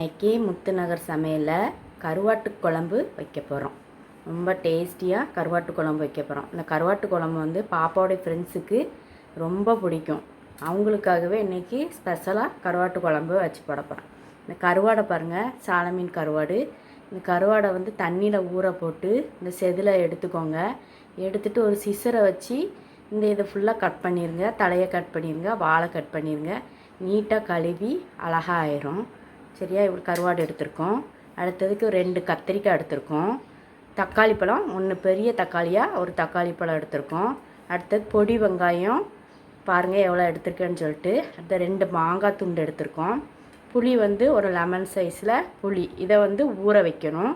இன்னைக்கு முத்துநகர் சமையலில் கருவாட்டு குழம்பு வைக்க போகிறோம் ரொம்ப டேஸ்டியாக கருவாட்டு குழம்பு வைக்க போகிறோம் இந்த கருவாட்டு குழம்பு வந்து பாப்பாவோடைய ஃப்ரெண்ட்ஸுக்கு ரொம்ப பிடிக்கும். அவங்களுக்காகவே இன்றைக்கி ஸ்பெஷலாக கருவாட்டு குழம்பு வச்சு போட போகிறோம் இந்த கருவாடை பாருங்கள் சாலமீன் கருவாடு. இந்த கருவாடை வந்து தண்ணியில் ஊற போட்டு இந்த செதில் எடுத்துக்கோங்க. எடுத்துட்டு ஒரு சிசரை வச்சு இந்த இதை ஃபுல்லாக கட் பண்ணிடுங்க தலையை கட் பண்ணிடுங்க வாழை கட் பண்ணிடுங்க நீட்டாக கழுவி அழகா ஆயிரும். சரியா இவ்வளோ கருவாடு எடுத்திருக்கோம். அடுத்ததுக்கு ரெண்டு கத்திரிக்காய் எடுத்திருக்கோம். தக்காளி பழம் ஒன்று பெரிய தக்காளியாக ஒரு தக்காளி பழம் எடுத்திருக்கோம். அடுத்தது பொடி வெங்காயம் பாருங்கள் எவ்வளோ எடுத்திருக்கேன்னு சொல்லிட்டு அடுத்த ரெண்டு மாங்காய் துண்டு எடுத்திருக்கோம். புளி வந்து ஒரு லெமன் சைஸில் புளி. இதை வந்து ஊற வைக்கணும்.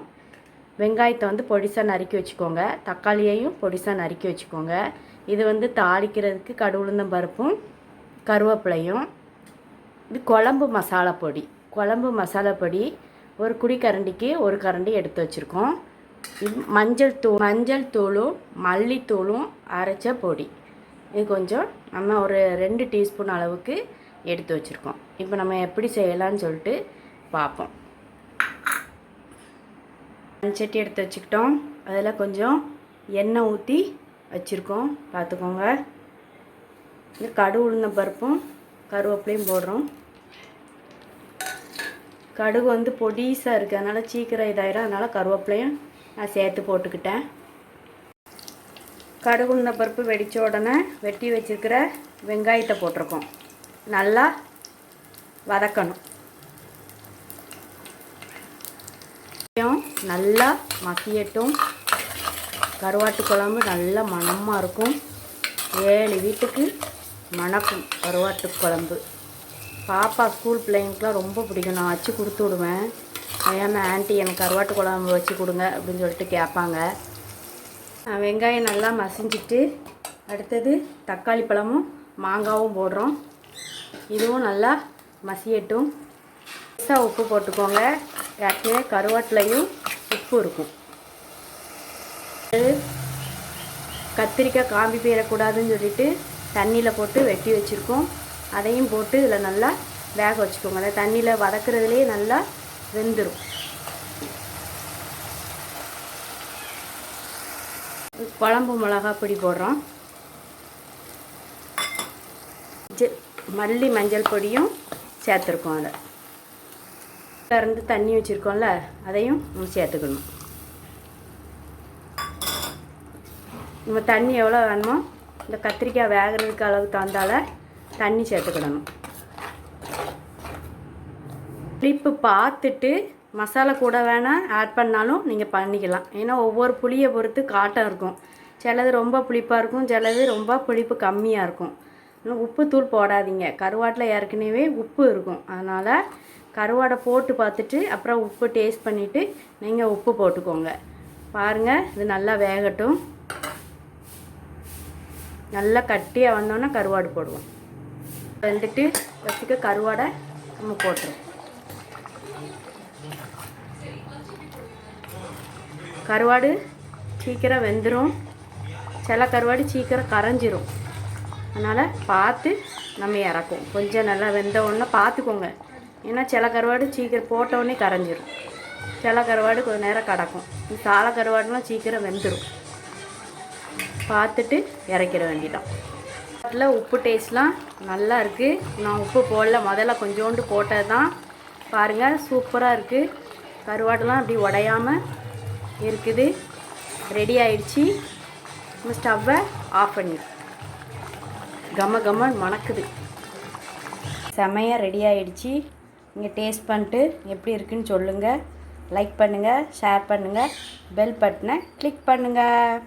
வெங்காயத்தை வந்து பொடிசாக நறுக்கி வச்சுக்கோங்க. தக்காளியையும் பொடிசாக நறுக்கி வச்சுக்கோங்க. இது வந்து தாளிக்கிறதுக்கு கடுவுளுந்தம் பருப்பும் கருவேப்பிலையும் இது குழம்பு மசாலா பொடி. குழம்பு மசாலா பொடி ஒரு குடிக்கரண்டிக்கு ஒரு கரண்டி எடுத்து வச்சுருக்கோம். மஞ்சள் தூள் மஞ்சள் தூளும் மல்லித்தூளும் அரைச்ச பொடி. இது கொஞ்சம் நம்ம ஒரு ரெண்டு டீஸ்பூன் அளவுக்கு எடுத்து வச்சுருக்கோம். இப்போ நம்ம எப்படி செய்யலாம்னு சொல்லிட்டு பார்ப்போம். சட்டி எடுத்து வச்சுக்கிட்டோம். அதில் கொஞ்சம் எண்ணெய் ஊற்றி வச்சுருக்கோம். பார்த்துக்கோங்க. இந்த கடு உளுந்த பருப்பும் கருவேப்பிலையும் போடுறோம். கடுகு வந்து பொடிசாக இருக்குது அதனால் சீக்கிரம் இதாயிடும் அதனால் கருவேப்பிலையும் நான் சேர்த்து போட்டுக்கிட்டேன். கடுகு உளுந்த பருப்பு வெடித்த உடனே வெட்டி வச்சுருக்கிற வெங்காயத்தை போட்டிருக்கோம். நல்லா வதக்கணும். நல்லா மசியட்டும் கருவாட்டு குழம்பு நல்ல மணமாக இருக்கும். ஏழு வீட்டுக்கு மணக்கும் கருவாட்டு குழம்பு. பாப்பா ஸ்கூல் பிள்ளைங்களுக்குலாம் ரொம்ப பிடிக்கும். நான் வச்சு கொடுத்து விடுவேன். ஏன்னா ஆன்ட்டி எனக்கு கருவாட்டு குழம்பு வச்சு கொடுங்க அப்படின்னு சொல்லிட்டு கேட்பாங்க. நான் வெங்காயம் நல்லா மசிஞ்சிட்டு அடுத்தது தக்காளி பழமும் மாங்காவும் போடுறோம். இதுவும் நல்லா மசியட்டும். பெருசாக உப்பு போட்டுக்கோங்க. ஏற்கனவே கருவாட்டிலையும் உப்பு இருக்கும். கத்திரிக்காய் காம்பி போயிடக்கூடாதுன்னு சொல்லிட்டு தண்ணியில் போட்டு வெட்டி வச்சுருக்கோம். அதையும் போட்டு இதில் நல்லா வேக வச்சுக்கோங்க. அதை தண்ணியில் வதக்குறதுலேயே நல்லா வெந்துடும் குழம்பு மிளகா பொடி போடுறோம். மல்லி மஞ்சள் பொடியும் சேர்த்துருக்கோம் அதில். இருந்து தண்ணி வச்சுருக்கோம்ல அதையும் சேர்த்துக்கணும். நம்ம தண்ணி எவ்வளோ வேணுமோ இந்த கத்திரிக்காய் வேகிறதுக்கு அளவுக்கு தந்தால தண்ணி சேர்த்துக்கிடணும். புளிப்பு பார்த்துட்டு மசாலா கூட வேணால் ஆட் பண்ணாலும் நீங்கள் பண்ணிக்கலாம். ஏன்னா ஒவ்வொரு புளியை பொறுத்து காட்டம் இருக்கும். சிலது ரொம்ப புளிப்பாக இருக்கும் சிலது ரொம்ப புளிப்பு கம்மியாக இருக்கும். உப்பு தூள் போடாதீங்க. கருவாட்டில் ஏற்கனவே உப்பு இருக்கும். அதனால் கருவாடை போட்டு பார்த்துட்டு அப்புறம் உப்பு டேஸ்ட் பண்ணிவிட்டு நீங்கள் உப்பு போட்டுக்கோங்க. பாருங்கள் இது நல்லா வேகட்டும். நல்லா கட்டியாக வந்தோன்னே கருவாடு போடுவோம். வந்துட்டு வச்சுக்க கருவாடை நம்ம போட்டுரும் கருவாடு சீக்கிரம் வெந்துடும் சில கருவாடு சீக்கிரம் கரைஞ்சிரும். அதனால் பார்த்து நம்ம இறக்கும் கொஞ்சம் நல்லா வெந்த உடனே பார்த்துக்கோங்க. ஏன்னா சில கருவாடு சீக்கிரம் போட்டவுடனே கரைஞ்சிரும். சில கருவாடு கொஞ்சம் நேரம் கிடக்கும். சால கருவாடுலாம் சீக்கிரம் வெந்துடும் பார்த்துட்டு இறக்கிட வேண்டிதான் அதில் உப்பு டேஸ்ட்லாம் நல்லா இருக்குது நான் உப்பு போடல முதல்ல கொஞ்சோண்டு போட்டது தான். பாருங்கள் சூப்பராக இருக்குது கருவாடெல்லாம் அப்படி உடையாமல் இருக்குது. ரெடி ஆயிடுச்சு. நம்ம ஸ்டவ்வை ஆஃப் பண்ணி. கம கம மணக்குது. செமையாக ரெடி ஆயிடுச்சு. நீங்கள் டேஸ்ட் பண்ணிட்டு எப்படி இருக்குன்னு சொல்லுங்கள் லைக் பண்ணுங்கள் ஷேர் பண்ணுங்கள் பெல் பட்டனை கிளிக் பண்ணுங்கள்